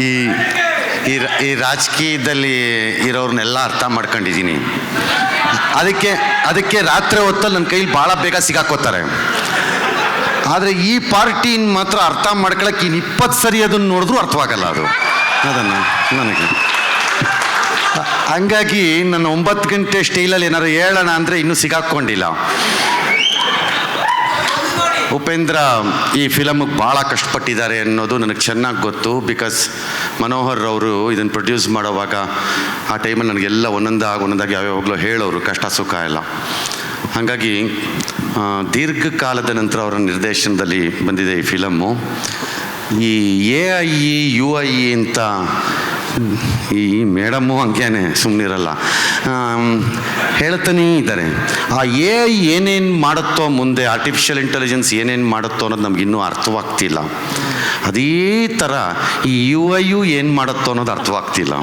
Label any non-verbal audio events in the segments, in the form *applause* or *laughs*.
ಈ ಈ ರಾಜಕೀಯದಲ್ಲಿ ಇರೋರ್ನೆಲ್ಲ ಅರ್ಥ ಮಾಡ್ಕೊಂಡಿದ್ದೀನಿ. ಅದಕ್ಕೆ ಅದಕ್ಕೆ ರಾತ್ರಿ ಹೊತ್ತಲ್ಲಿ ನನ್ನ ಕೈಲಿ ಭಾಳ ಬೇಗ ಸಿಗಾಕೋತಾರೆ. ಆದರೆ ಈ ಪಾರ್ಟಿನ ಮಾತ್ರ ಅರ್ಥ ಮಾಡ್ಕೊಳಕ್ಕೆ ಇನ್ನು ಇಪ್ಪತ್ತು ಸರಿ ಅದನ್ನು ನೋಡಿದ್ರೂ ಅರ್ಥವಾಗಲ್ಲ ಅದು. ಅದನ್ನು ನನಗೆ. ಹಂಗಾಗಿ ನನ್ನ ಒಂಬತ್ತು ಗಂಟೆ ಸ್ಟೈಲಲ್ಲಿ ಏನಾದ್ರು ಹೇಳೋಣ ಅಂದರೆ ಇನ್ನೂ ಸಿಗಾಕ್ಕೊಂಡಿಲ್ಲ ಉಪೇಂದ್ರ, ಈ ಫಿಲಮ್ಗೆ ಭಾಳ ಕಷ್ಟಪಟ್ಟಿದ್ದಾರೆ ಅನ್ನೋದು ನನಗೆ ಚೆನ್ನಾಗಿ ಗೊತ್ತು ಬಿಕಾಸ್ ಮನೋಹರ್ ಅವರು ಇದನ್ನು ಪ್ರೊಡ್ಯೂಸ್ ಮಾಡೋವಾಗ ಆ ಟೈಮಲ್ಲಿ ನನಗೆಲ್ಲ ಒಂದೊಂದಾಗಿ ಒಂದೊಂದಾಗಿ ಯಾವ್ಯಾವಾಗಲೂ ಹೇಳೋರು ಕಷ್ಟ ಸುಖ ಎಲ್ಲ. ಹಾಗಾಗಿ ದೀರ್ಘಕಾಲದ ನಂತರ ಅವರ ನಿರ್ದೇಶನದಲ್ಲಿ ಬಂದಿದೆ ಈ ಫಿಲಮ್ಮು ಈ A I E U I E ಅಂತ ಈ ಮೇಡಮ್ಮು ಹಂಗೇನೆ ಸುಮ್ಮನಿರಲ್ಲ ಹೇಳ್ತಾನೇ ಇದ್ದಾರೆ. ಆ ಎ ಏನೇನು ಮಾಡುತ್ತೋ ಮುಂದೆ ಆರ್ಟಿಫಿಷಿಯಲ್ ಇಂಟೆಲಿಜೆನ್ಸ್ ಏನೇನು ಮಾಡುತ್ತೋ ಅನ್ನೋದು ನಮ್ಗೆ ಇನ್ನೂ ಅರ್ಥವಾಗ್ತಿಲ್ಲ. ಅದೇ ಥರ ಈ ಯು ಐ ಯು ಏನು ಮಾಡುತ್ತೋ ಅನ್ನೋದು ಅರ್ಥವಾಗ್ತಿಲ್ಲ.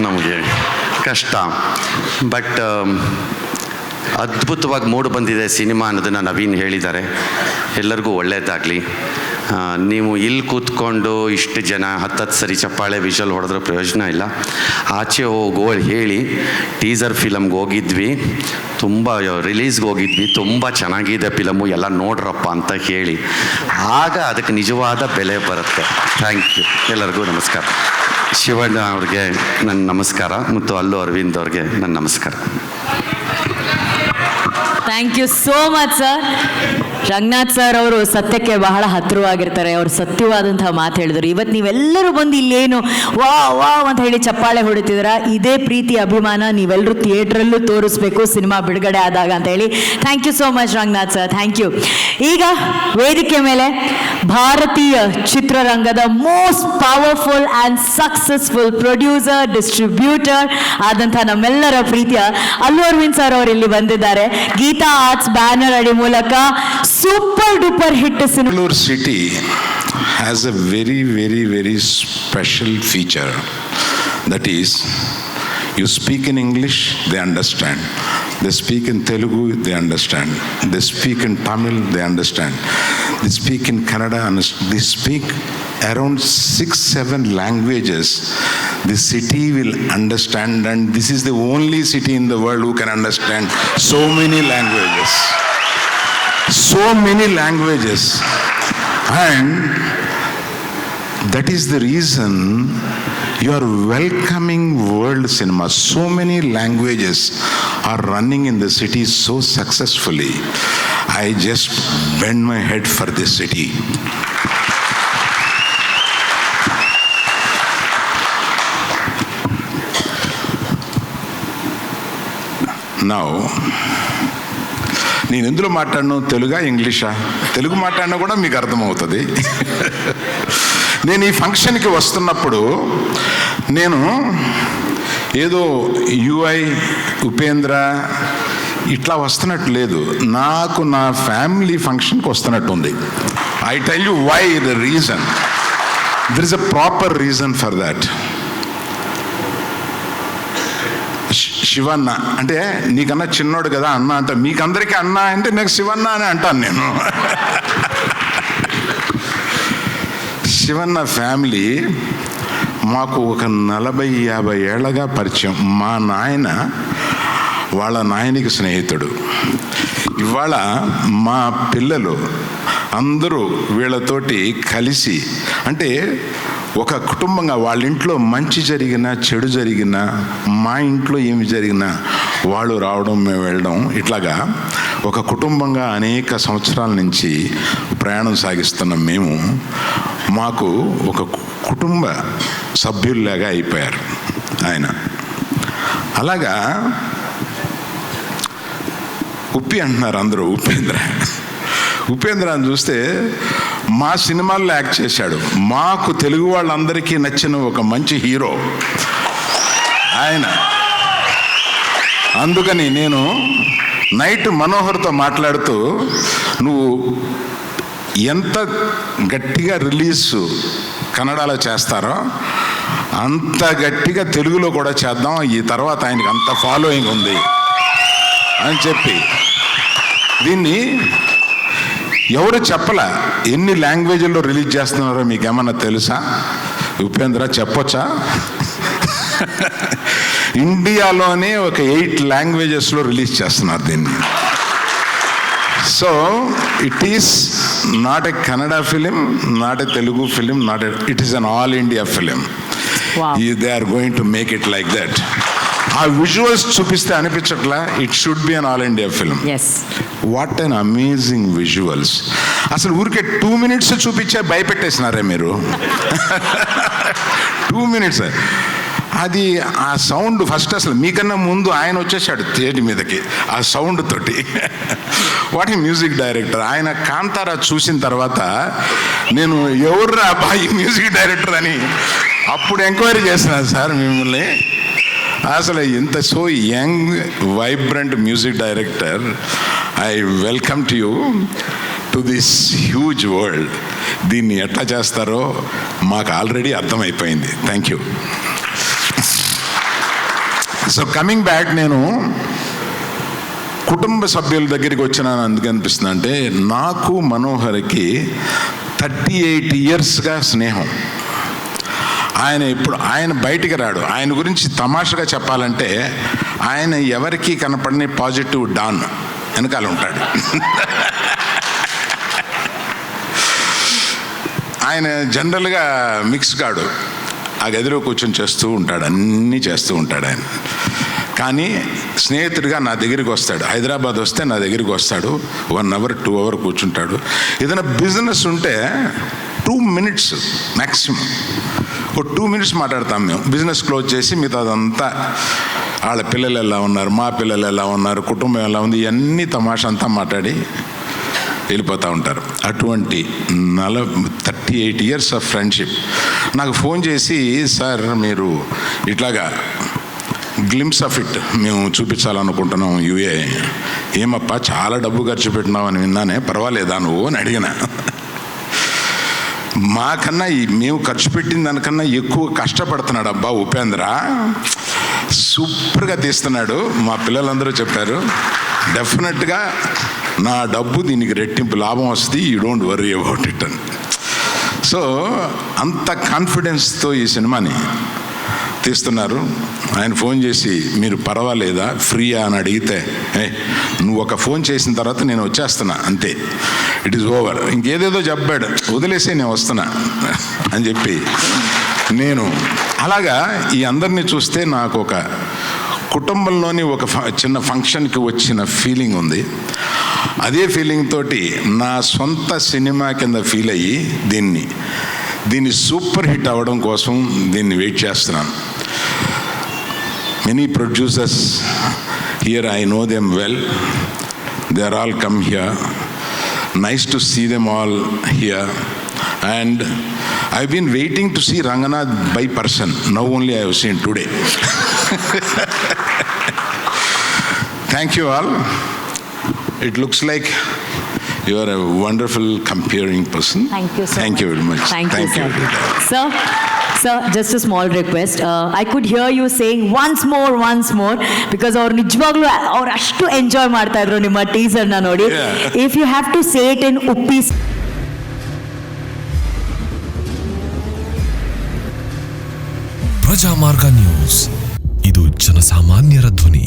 ನಮಗೆ ಕಷ್ಟ. ಬಟ್ ಅದ್ಭುತವಾಗಿ ಮೂಡು ಬಂದಿದೆ ಸಿನಿಮಾ ಅನ್ನೋದನ್ನು ನವೀನ್ ಹೇಳಿದ್ದಾರೆ. ಎಲ್ಲರಿಗೂ ಒಳ್ಳೆಯದಾಗಲಿ ನೀವು ಇಲ್ಲಿ ಕೂತ್ಕೊಂಡು ಇಷ್ಟು ಜನ, ಹತ್ತತ್ತು ಸರಿ ಚಪ್ಪಾಳೆ ವಿಷಲ್ ಹೊಡೆದ್ರೆ ಪ್ರಯೋಜನ ಇಲ್ಲ. ಆಚೆ ಹೋಗೋ ಹೇಳಿ ಟೀಸರ್ ಫಿಲಮ್ಗೆ ಹೋಗಿದ್ವಿ. ತುಂಬ ರಿಲೀಸ್ಗೆ ಹೋಗಿದ್ವಿ. ತುಂಬ ಚೆನ್ನಾಗಿದೆ ಫಿಲಮು ಎಲ್ಲ ನೋಡ್ರಪ್ಪ ಅಂತ ಹೇಳಿ. ಆಗ ಅದಕ್ಕೆ ನಿಜವಾದ ಬೆಲೆ ಬರುತ್ತೆ. ಥ್ಯಾಂಕ್ ಯು ಎಲ್ಲರಿಗೂ ನಮಸ್ಕಾರ. ಶಿವಣ್ಣ ಅವ್ರಿಗೆ ನನ್ನ ನಮಸ್ಕಾರ ಮತ್ತು ಅಲ್ಲು ಅರವಿಂದ್ ಅವ್ರಿಗೆ ನನ್ನ ನಮಸ್ಕಾರ. Thank you so much sir Ranganath sir ಅವರು ಸತ್ಯಕ್ಕೆ ಬಹಳ ಹತ್ತಿರವಾಗಿರ್ತಾರೆ. ಅವರು ಸತ್ಯವಾದಂತಹ ಮಾತು ಹೇಳಿದ್ರು. ಇವತ್ತು ನೀವೆಲ್ಲರೂ ಬಂದು ಇಲ್ಲೇನು ವಾ ವಾ ಅಂತ ಹೇಳಿ ಚಪ್ಪಾಳೆ ಹೊಡಿತಿದ್ರ ಇದೇ ಪ್ರೀತಿ, ಅಭಿಮಾನ ನೀವೆಲ್ಲರೂ ಥಿಯೇಟ್ರಲ್ಲೂ ತೋರಿಸ್ಬೇಕು, ಸಿನಿಮಾ ಬಿಡುಗಡೆ ಆದಾಗ ಅಂತ ಹೇಳಿ. Thank you so much Ranganath sir. Thank you ಈಗ ವೇದಿಕೆ ಮೇಲೆ ಭಾರತೀಯ ಚಿತ್ರರಂಗದ most powerful and successful producer distributor ಆದಂಥ ನಮ್ಮೆಲ್ಲರ ಪ್ರೀತಿಯ ಅಲ್ಲು ಅರವಿಂದ್ ಸರ್ ಅವರು ಇಲ್ಲಿ ಬಂದಿದ್ದಾರೆ. ಗೀತಾ ಆರ್ಟ್ಸ್ ಬ್ಯಾನರ್ ಅಡಿ ಮೂಲಕ Super duper hit cinema Bangalore city has a very, very, very special feature. That is, you speak in English, they understand. They speak in Telugu, they understand. They speak in Tamil, they understand. They speak in Kannada, underst- they speak around six, seven languages. The city will understand, and this is the only city in the world who can understand so many languages so many languages. And that is the reason you are welcoming world cinema. So many languages are running in the city so successfully. I just bend my head for this city. Now నేను ఎందులో మాట్లాడను? తెలుగా ఇంగ్లీషా? తెలుగు మాట్లాడినా కూడా మీకు అర్థమవుతుంది. నేను ఈ ఫంక్షన్కి వస్తున్నప్పుడు నేను ఏదో యుఐ ఉపేంద్ర ఇట్లా వస్తున్నట్టు లేదు. నాకు నా ఫ్యామిలీ ఫంక్షన్కి వస్తున్నట్టు ఉంది. I tell you why the reason. There is a proper reason for that. Shivanna. అంటే నీకన్నా చిన్నోడు కదా అన్న అంట. మీకందరికీ అన్న అంటే నాకు శివన్న అని అంటాను నేను. శివన్న ఫ్యామిలీ మాకు ఒక నలభై యాభై ఏళ్ళగా పరిచయం. మా నాయన వాళ్ళ నాయనికి స్నేహితుడు. ఇవాళ మా పిల్లలు అందరూ వీళ్ళతోటి కలిసి అంటే ఒక కుటుంబంగా వాళ్ళ ఇంట్లో మంచి జరిగినా చెడు జరిగినా మా ఇంట్లో ఏమి జరిగినా వాళ్ళు రావడం మేము వెళ్ళడం ఇట్లాగా ఒక కుటుంబంగా అనేక సంవత్సరాల నుంచి ప్రయాణం సాగిస్తున్న మేము మాకు ఒక కుటుంబ సభ్యుల్లాగా అయిపోయారు ఆయన. అలాగా ఉప్పి అంటున్నారు అందరూ ఉపేంద్ర. ఉపేంద్ర అని చూస్తే మా సినిమాల్లో యాక్ట్ చేశాడు. మాకు తెలుగు వాళ్ళందరికీ నచ్చిన ఒక మంచి హీరో. ఆయన. అందుకని నేను నైట్ మనోహర్తో మాట్లాడుతూ నువ్వు ఎంత గట్టిగా రిలీజ్ కన్నడలో చేస్తారో అంత గట్టిగా తెలుగులో కూడా చేద్దాం. ఈ తర్వాత ఆయనకి అంత ఫాలోయింగ్ ఉంది. అని చెప్పి. దీన్ని ఎవరు చెప్పలా? ఎన్ని లాంగ్వేజ్ల్లో రిలీజ్ చేస్తున్నారో మీకు ఏమన్నా తెలుసా? ఉపేంద్ర చెప్పొచ్చా? ఇండియాలోనే ఒక ఎయిట్ లాంగ్వేజెస్లో రిలీజ్ చేస్తున్నారు దీన్ని. So it is not a Kannada film not a Telugu film not it is an all India film. They are going to make it like that ఆ విజువల్స్ చూపిస్తే అనిపించట్లా? It should be an all India film yes what an amazing visuals అసలు ఊరికే two minutes చూపించే భయపెట్టేసినారే మీరు? *laughs* Two minutes అది ఆ sound first అసలు మీకన్నా ముందు ఆయన వచ్చేసాడు థియేటర్ మీదకి ఆ సౌండ్ తోటి. వాట్ మ్యూజిక్ డైరెక్టర్ ఆయన కాంతారా చూసిన తర్వాత నేను ఎవర్రా అబ్బాయి మ్యూజిక్ డైరెక్టర్ అని అప్పుడు ఎంక్వైరీ చేస్తున్నాను సార్ మిమ్మల్ని. అసలు ఇంత so young vibrant music director I welcome to you to this huge world దీన్ని ఎట్లా చేస్తారో మాకు ఆల్రెడీ అర్థమైపోయింది. Thank you so coming back నేను కుటుంబ సభ్యుల దగ్గరికి వచ్చినాను. అందుకు అనిపిస్తుంది అంటే నాకు మనోహర్కి థర్టీ ఎయిట్ ఇయర్స్గా స్నేహం. ఆయన ఇప్పుడు ఆయన బయటికి రాడు. ఆయన గురించి తమాషగా చెప్పాలంటే ఆయన ఎవరికీ కనపడని పాజిటివ్ డాన్ వెనకాల ఉంటాడు. ఆయన జనరల్గా మిక్స్ కాడు ఆ గదిలో కూర్చొని చేస్తూ ఉంటాడు. అన్నీ చేస్తూ ఉంటాడు ఆయన. కానీ స్నేహితుడిగా నా దగ్గరికి వస్తాడు. హైదరాబాద్ వస్తే నా దగ్గరికి వస్తాడు. వన్ అవర్ టూ అవర్ కూర్చుంటాడు. ఏదైనా బిజినెస్ ఉంటే టూ మినిట్స్ మ్యాక్సిమం ఒక టూ మినిట్స్ మాట్లాడతాం మేము. బిజినెస్ క్లోజ్ చేసి మిగతా అదంతా వాళ్ళ పిల్లలు ఎలా ఉన్నారు మా పిల్లలు ఎలా ఉన్నారు కుటుంబం ఎలా ఉంది ఇవన్నీ తమాషా అంతా మాట్లాడి వెళ్ళిపోతూ ఉంటారు. అటువంటి నల thirty eight years of friendship నాకు ఫోన్ చేసి సార్ మీరు ఇట్లాగా గ్లిమ్స్ ఆఫ్ ఇట్ మేము చూపించాలనుకుంటున్నాం యూఏ. ఏమప్పా చాలా డబ్బు ఖర్చు పెట్టినావు అని విన్నానే పర్వాలేదా నువ్వు? అని అడిగిన. మాకన్నా ఈ మేము ఖర్చు పెట్టిన దానికన్నా ఎక్కువ కష్టపడుతున్నాడు అబ్బా ఉపేంద్ర. సూపర్గా తీస్తున్నాడు. మా పిల్లలందరూ చెప్పారు డెఫినెట్గా నా డబ్బు దీనికి రెట్టింపు లాభం వస్తుంది you don't worry about it అని. సో అంత కాన్ఫిడెన్స్తో ఈ సినిమాని తీస్తున్నారు. ఆయన ఫోన్ చేసి మీరు పర్వాలేదా? ఫ్రీయా? అని అడిగితే ఏ నువ్వు ఒక ఫోన్ చేసిన తర్వాత నేను వచ్చేస్తున్నా అంతే. ఇట్ ఈస్ ఓవర్ ఇంకేదేదో చెప్పాడు వదిలేసి నేను వస్తున్నా. అని చెప్పి నేను అలాగా ఈ అందరినీ చూస్తే నాకు ఒక కుటుంబంలోని ఒక చిన్న ఫంక్షన్కి వచ్చిన ఫీలింగ్ ఉంది. అదే ఫీలింగ్ తోటి నా సొంత సినిమా కింద ఫీల్ అయ్యి దీన్ని దీన్ని సూపర్ హిట్ అవ్వడం కోసం దీన్ని వెయిట్ చేస్తున్నాను. Many producers here, I know them well. They are all come here. Nice to see them all here. And I've been waiting to see Ranganath by person. Now only I have seen today. *laughs* Thank you all. It looks like you are a wonderful comparing person. Thank you so Thank much. you very much. Thank, Thank you, you, sir. You. sir. Sir just a small request I could hear you saying once more once more because ಅವ್ರು ನಿಜವಾಗ್ಲೂ ಅವ್ರು ಅಷ್ಟು enjoy ಮಾಡ್ತಾ ಇದ್ರು ನಿಮ್ಮ ಟೀಸರ್ನ ನೋಡಿ. If you have to say it in Uppi Prajamarga news. ಇದು ಜನಸಾಮಾನ್ಯರ ಧ್ವನಿ.